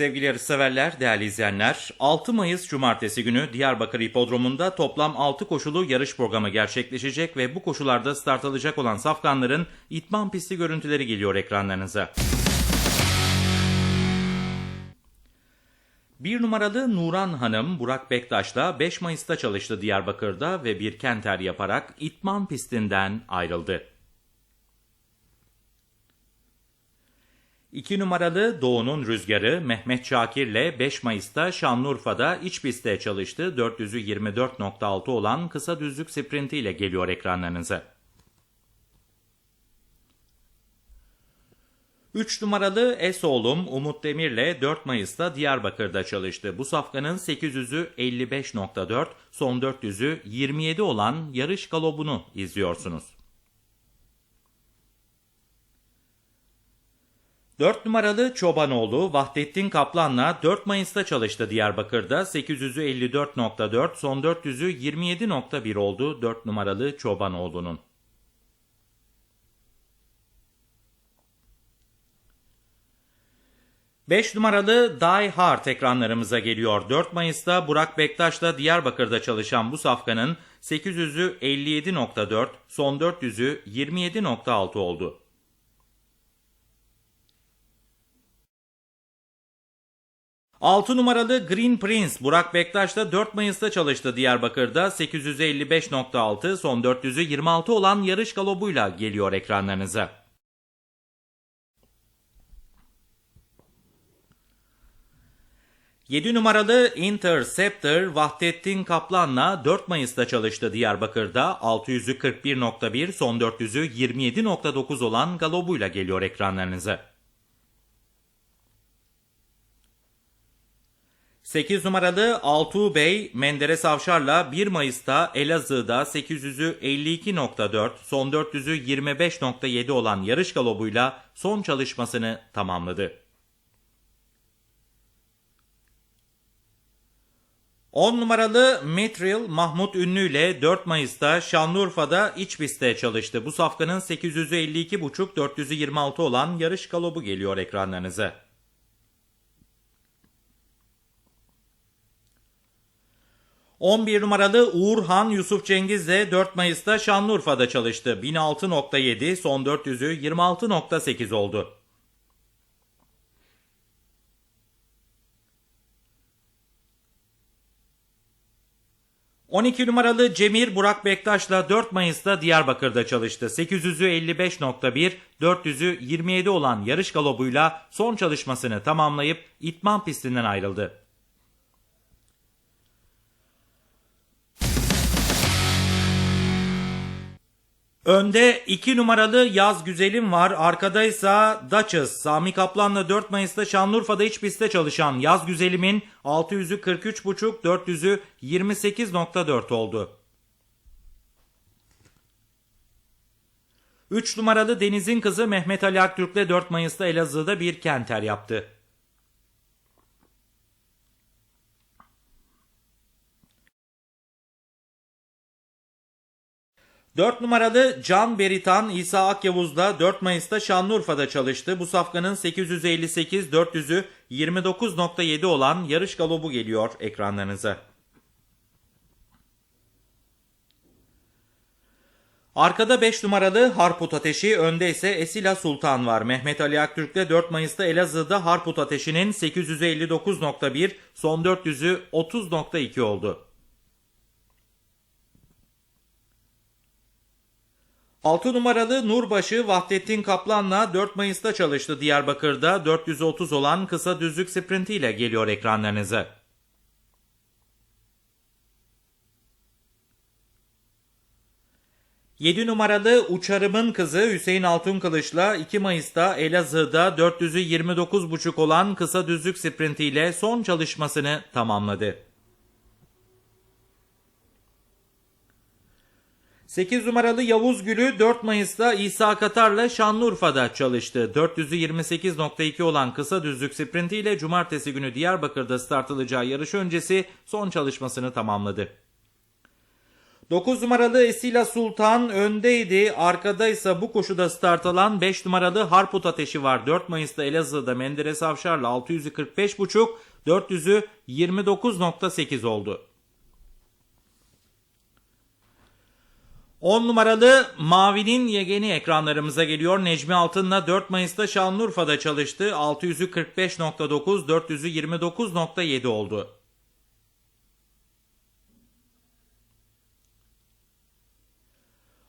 Sevgili yarışseverler, değerli izleyenler, 6 Mayıs Cumartesi günü Diyarbakır Hipodromu'nda toplam 6 koşulu yarış programı gerçekleşecek ve bu koşularda start alacak olan safkanların itman pisti görüntüleri geliyor ekranlarınıza. Bir numaralı Nuran Hanım Burak Bektaş'la 5 Mayıs'ta çalıştı Diyarbakır'da ve bir kenter yaparak itman pistinden ayrıldı. 2 numaralı Doğu'nun rüzgarı Mehmet Şakir'le 5 Mayıs'ta Şanlıurfa'da iç pistte çalıştı. 400'ü 24.6 olan kısa düzlük sprintiyle geliyor ekranlarınıza. 3 numaralı Esoğlum Umut Demir'le 4 Mayıs'ta Diyarbakır'da çalıştı. Bu safkanın 800'ü 55.4, son 400'ü 27 olan yarış galobunu izliyorsunuz. 4 numaralı Çobanoğlu Vahdettin Kaplan'la 4 Mayıs'ta çalıştı Diyarbakır'da. 800'ü 54.4, son 400'ü 27.1 oldu 4 numaralı Çobanoğlu'nun. Beş numaralı Die Hard ekranlarımıza geliyor. 4 Mayıs'ta Burak Bektaş'la Diyarbakır'da çalışan bu safkanın 800'ü 57.4, son 400'ü 27.6 oldu. 6 numaralı Green Prince Burak Bektaş'ta 4 Mayıs'ta çalıştı Diyarbakır'da. 855.6 son 400'ü 26 olan yarış galobuyla geliyor ekranlarınıza. Yedi numaralı Interceptor Vahdettin Kaplan'la 4 Mayıs'ta çalıştı Diyarbakır'da. 600'ü 41.1 son 400'ü 27.9 olan galobuyla geliyor ekranlarınıza. 8 numaralı Altuğ Bey Menderes Avşar'la 1 Mayıs'ta Elazığ'da 800'ü 52.4, son 400'ü 25.7 olan yarış galobuyla son çalışmasını tamamladı. 10 numaralı Mitril Mahmut Ünlü ile 4 Mayıs'ta Şanlıurfa'da iç pistte çalıştı. Bu safkanın 800'ü 52.5, 400'ü 26 olan yarış galobu geliyor ekranlarınıza. 11 numaralı Uğurhan Yusuf Cengiz de 4 Mayıs'ta Şanlıurfa'da çalıştı. 1006.7 son 400'ü 26.8 oldu. ...12 numaralı Cemir Burak Bektaş'la 4 Mayıs'ta Diyarbakır'da çalıştı. 800'ü 55.1, 400'ü 27 olan yarış galobuyla son çalışmasını tamamlayıp itman pistinden ayrıldı. Önde 2 numaralı Yaz Güzelim var. Arkadaysa Duchess. Sami Kaplan'la 4 Mayıs'ta Şanlıurfa'da iç pistte çalışan Yaz Güzelim'in 600'ü 43.5, 400'ü 28.4 oldu. 3 numaralı Deniz'in kızı Mehmet Ali Aktürk'le 4 Mayıs'ta Elazığ'da bir kenter yaptı. 4 numaralı Can Beritan İsa Akyavuz'da 4 Mayıs'ta Şanlıurfa'da çalıştı. Bu safkanın 858 400'ü 29.7 olan yarış galobu geliyor ekranlarınıza. Arkada 5 numaralı Harput Ateşi, önde ise Esila Sultan var. Mehmet Ali Aktürk'te 4 Mayıs'ta Elazığ'da Harput Ateşi'nin 859.1, son 400'ü 30.2 oldu. 6 numaralı Nurbaşı Vahdettin Kaplan'la 4 Mayıs'ta çalıştı Diyarbakır'da 430 olan kısa düzlük sprintiyle geliyor ekranlarınıza. Yedi numaralı Uçarım'ın kızı Hüseyin Altunkılıç'la 2 Mayıs'ta Elazığ'da 400'ü 29.5 olan kısa düzlük sprintiyle son çalışmasını tamamladı. 8 numaralı Yavuz Gülü 4 Mayıs'ta İsa Katar'la Şanlıurfa'da çalıştı. 428.2 olan kısa düzlük sprintiyle cumartesi günü Diyarbakır'da start alacağı yarış öncesi son çalışmasını tamamladı. 9 numaralı Esila Sultan öndeydi. Arkada ise bu koşuda start alan 5 numaralı Harput Ateşi var. 4 Mayıs'ta Elazığ'da Menderes Avşar'la 600'ü 45.5, 400'ü 29.8 oldu. 10 numaralı Mavi'nin yegeni ekranlarımıza geliyor. Necmi Altın'la 4 Mayıs'ta Şanlıurfa'da çalıştı. 600'ü 45.9, 400'ü 29.7 oldu.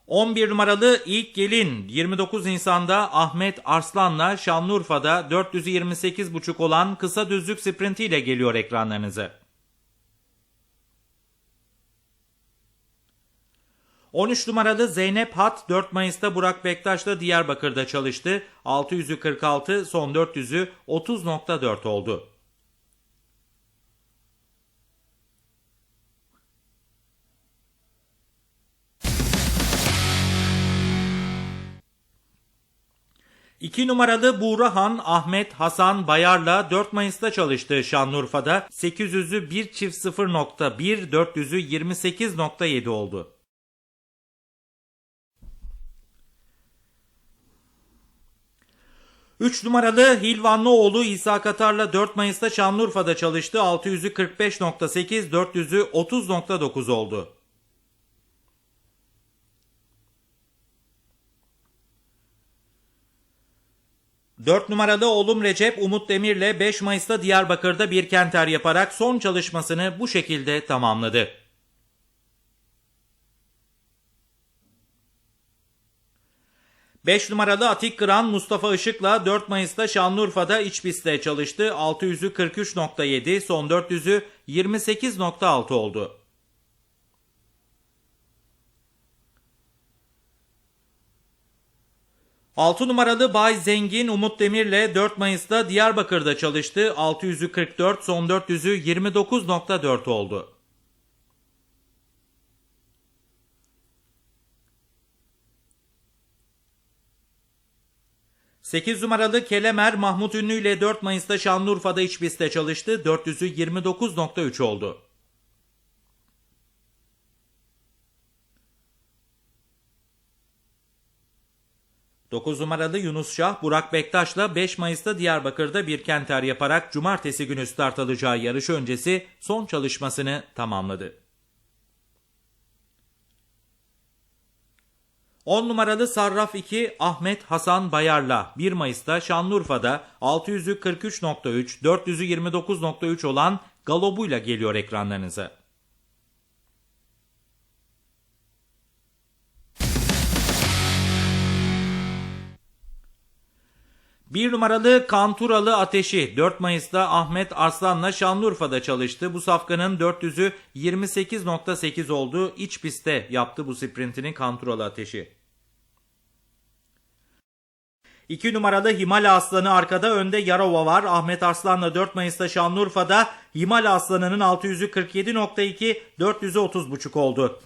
...11 numaralı ilk gelin 29 Nisan'da Ahmet Arslan'la Şanlıurfa'da 428.5 olan kısa düzlük sprintiyle geliyor ekranlarınıza. 13 numaralı Zeynep Hat 4 Mayıs'ta Burak Bektaş'la Diyarbakır'da çalıştı. 600'ü 46, son 400'ü 30.4 oldu. İki numaralı Buğrahan Ahmet Hasan Bayar'la 4 Mayıs'ta çalıştı Şanlıurfa'da. 800'ü 1 çift 0.1, 400'ü 28.7 oldu. 3 numaralı Hilvanlıoğlu İsa Katar'la 4 Mayıs'ta Şanlıurfa'da çalıştı. 600'ü 45.8, 400'ü 30.9 oldu. Dört numaralı oğlum Recep Umut Demir'le 5 Mayıs'ta Diyarbakır'da bir kenter yaparak son çalışmasını bu şekilde tamamladı. 5 numaralı Atik Kıran Mustafa Işık'la 4 Mayıs'ta Şanlıurfa'da iç pistte çalıştı. 600'ü 43.7, son 400'ü 28.6 oldu. Altı numaralı Bay Zengin Umut Demir'le 4 Mayıs'ta Diyarbakır'da çalıştı. 600'ü 44, son 400'ü 29.4 oldu. 8 numaralı Kelemer Mahmut Ünlü ile 4 Mayıs'ta Şanlıurfa'da iç pistte çalıştı. 400'ü 29.3 oldu. Dokuz numaralı Yunus Şah, Burak Bektaş'la 5 Mayıs'ta Diyarbakır'da bir kenter yaparak cumartesi günü start alacağı yarış öncesi son çalışmasını tamamladı. 10 numaralı Sarraf 2 Ahmet Hasan Bayar'la 1 Mayıs'ta Şanlıurfa'da 600'ü 43.3, 400'ü 29.3 olan galobuyla geliyor ekranlarınıza. Bir numaralı Kanturalı Ateşi 4 Mayıs'ta Ahmet Arslan'la Şanlıurfa'da çalıştı. Bu safkanın 400'ü 28.8 oldu. İç pistte yaptı bu sprintini Kanturalı Ateşi. 2 numaralı Himal Aslanı arkada önde Yarova var. Ahmet Arslan'la 4 Mayıs'ta Şanlıurfa'da Himal Aslanı'nın 600'ü 47.2 400'ü 30.5 oldu.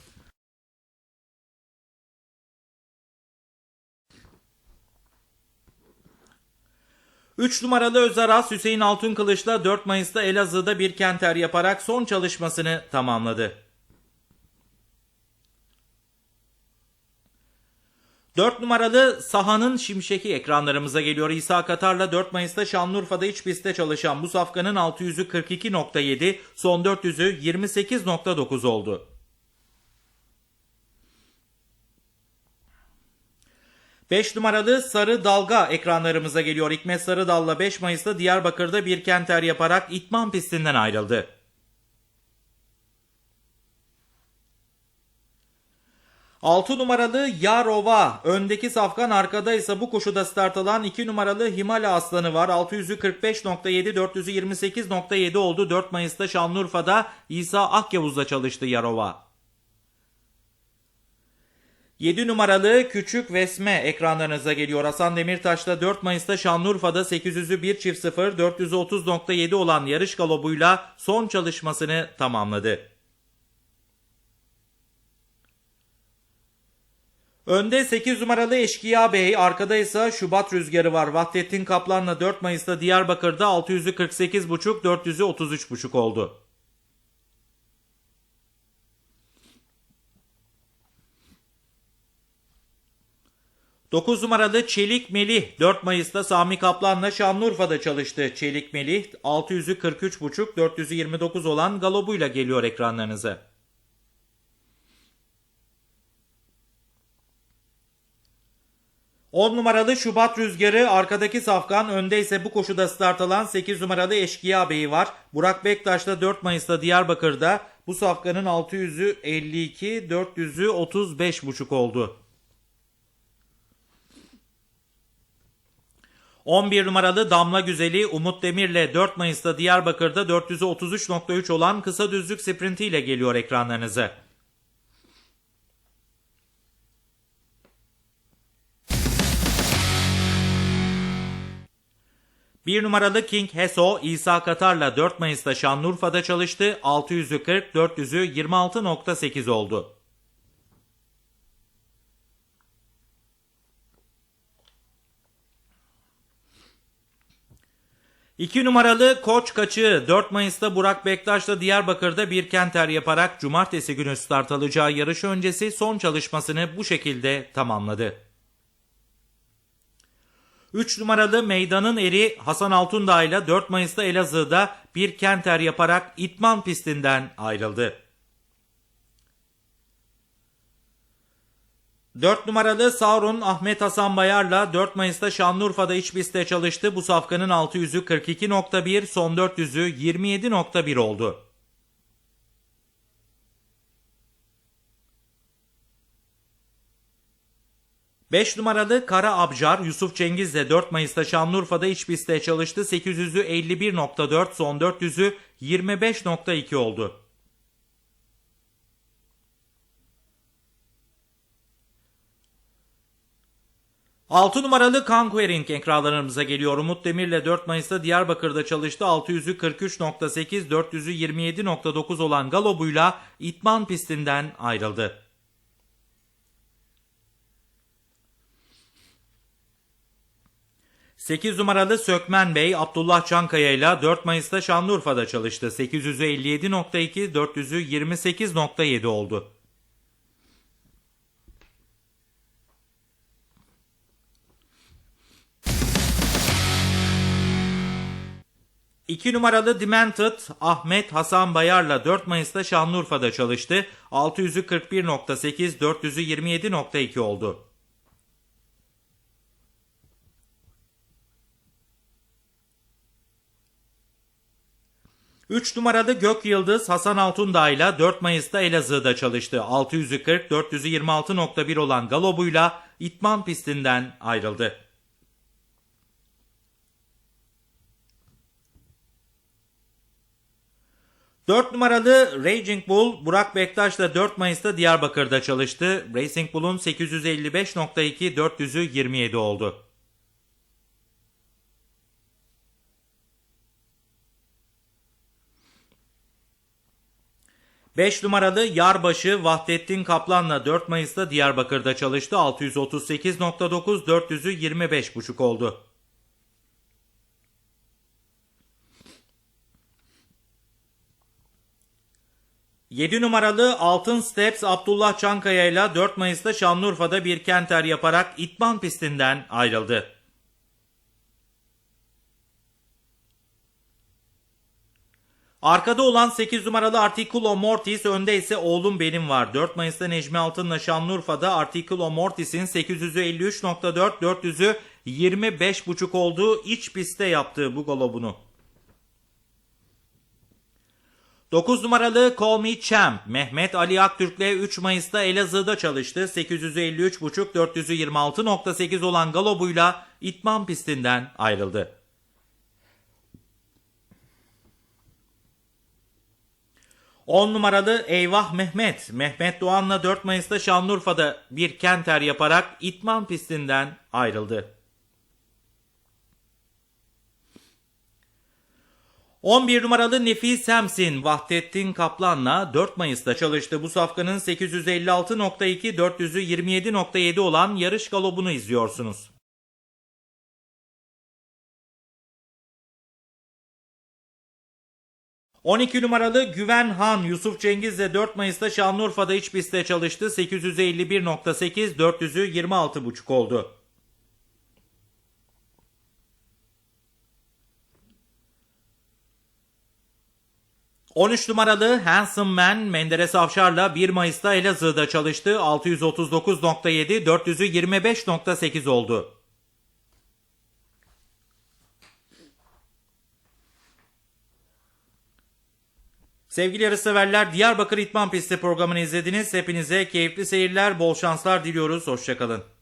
Üç numaralı Özaras Hüseyin Altınkılıç'la 4 Mayıs'ta Elazığ'da bir kenter yaparak son çalışmasını tamamladı. 4 numaralı sahanın şimşeki ekranlarımıza geliyor. İsa Katar'la 4 Mayıs'ta Şanlıurfa'da iç pistte çalışan bu safkanın 600'ü 42.7, son 400'ü 28.9 oldu. Beş numaralı Sarı Dalga ekranlarımıza geliyor. Hikmet Sarı Dal'la 5 Mayıs'ta Diyarbakır'da bir kenter yaparak itman pistinden ayrıldı. 6 numaralı Yarova öndeki safkan arkada ise bu koşuda start alan 2 numaralı Himala Aslanı var. 600'ü 45.7 400'ü 28.7 oldu. 4 Mayıs'ta Şanlıurfa'da İsa Akyavuz'da çalıştı Yarova. 7 numaralı Küçük Vesme ekranlarınıza geliyor. Hasan Demirtaş'ta 4 Mayıs'ta Şanlıurfa'da 800'ü 1 çift 0 430.7 olan yarış galobuyla son çalışmasını tamamladı. Önde 8 numaralı Eşkıya Bey, arkada ise Şubat Rüzgarı var. Vahdettin Kaplan'la 4 Mayıs'ta Diyarbakır'da 600'ü 48.5, 400'ü 33.5 oldu. 9 numaralı Çelik Melih 4 Mayıs'ta Sami Kaplan'la Şanlıurfa'da çalıştı. Çelik Melih 600'ü 43,5 429 olan galobuyla geliyor ekranlarınıza. On numaralı Şubat Rüzgarı arkadaki safkan önde ise bu koşuda start alan 8 numaralı Eşkıya Bey'i var. Burak Bektaş'ta 4 Mayıs'ta Diyarbakır'da bu safkanın 600'ü 52 400'ü 35,5 oldu. 11 numaralı Damla Güzeli Umut Demir'le 4 Mayıs'ta Diyarbakır'da 433.3 olan kısa düzlük sprintiyle geliyor ekranlarınıza. Bir numaralı King Heso İsa Katar'la 4 Mayıs'ta Şanlıurfa'da çalıştı. 600'ü 40, 400'ü 26.8 oldu. İki numaralı Koç Kaçı 4 Mayıs'ta Burak Bektaş'la Diyarbakır'da bir kenter yaparak cumartesi günü start alacağı yarış öncesi son çalışmasını bu şekilde tamamladı. 3 numaralı Meydanın Eri Hasan Altundağ ile 4 Mayıs'ta Elazığ'da bir kenter yaparak itman pistinden ayrıldı. 4 numaralı Sauron Ahmet Hasan Bayar'la 4 Mayıs'ta Şanlıurfa'da iç pistte çalıştı. Bu safkanın 600'ü 42.1, son 400'ü 27.1 oldu. Beş numaralı Kara Abjar Yusuf Cengiz'le 4 Mayıs'ta Şanlıurfa'da iç pistte çalıştı. 800'ü 51.4, son 400'ü 25.2 oldu. 6 numaralı Conquering ekranlarımıza geliyor. Umut Demir'le 4 Mayıs'ta Diyarbakır'da çalıştı. 600'ü 43.8, 400'ü 27.9 olan Galobuyla itman pistinden ayrıldı. Sekiz numaralı Sökmen Bey Abdullah Çankaya ile 4 Mayıs'ta Şanlıurfa'da çalıştı. 800'ü 57.2, 400'ü 28.7 oldu. 2 numaralı Demented Ahmet Hasan Bayar'la 4 Mayıs'ta Şanlıurfa'da çalıştı. 600'ü 41.8, 400'ü 27.2 oldu. Üç numaralı Gök Yıldız Hasan Altundağ ile 4 Mayıs'ta Elazığ'da çalıştı. 600'ü 40, 400'ü 26.1 olan Galobuyla itman pistinden ayrıldı. 4 numaralı Raging Bull Burak Bektaş'la 4 Mayıs'ta Diyarbakır'da çalıştı. Racing Bull'un 855.2 400'ü 27 oldu. Beş numaralı Yarbaşı Vahdettin Kaplan'la 4 Mayıs'ta Diyarbakır'da çalıştı. 638.9 400'ü 25.5 oldu. 7 numaralı Altın Steps Abdullah Çankaya ile 4 Mayıs'ta Şanlıurfa'da bir kenter yaparak itman pistinden ayrıldı. Arkada olan 8 numaralı Articulo Mortis önde ise oğlum benim var. 4 Mayıs'ta Necmi Altın'la Şanlıurfa'da Articulo Mortis'in 853.4 400'ü 25.5 olduğu iç pistte yaptığı bu galobunu. 9 numaralı Call Me Champ Mehmet Ali Aktürk'le 3 Mayıs'ta Elazığ'da çalıştı. 853.5 426.8 olan galobuyla itman pistinden ayrıldı. On numaralı Eyvah Mehmet. Mehmet Doğan'la 4 Mayıs'ta Şanlıurfa'da bir kenter yaparak itman pistinden ayrıldı. 11 numaralı Nefis Semsin Vahdettin Kaplan'la 4 Mayıs'ta çalıştı. Bu safkanın 856.2 400'ü 27.7 olan yarış galobunu izliyorsunuz. ...12 numaralı Güven Han Yusuf Cengiz de 4 Mayıs'ta Şanlıurfa'da iç pistte çalıştı. 851.8 400'ü 26.5 oldu. 13 numaralı Handsome Man Menderes Avşar'la 1 Mayıs'ta Elazığ'da çalıştı. 639.7, 400'ü 25.8 oldu. Sevgili yarışseverler Diyarbakır İtman Pisti programını izlediniz. Hepinize keyifli seyirler, bol şanslar diliyoruz. Hoşçakalın.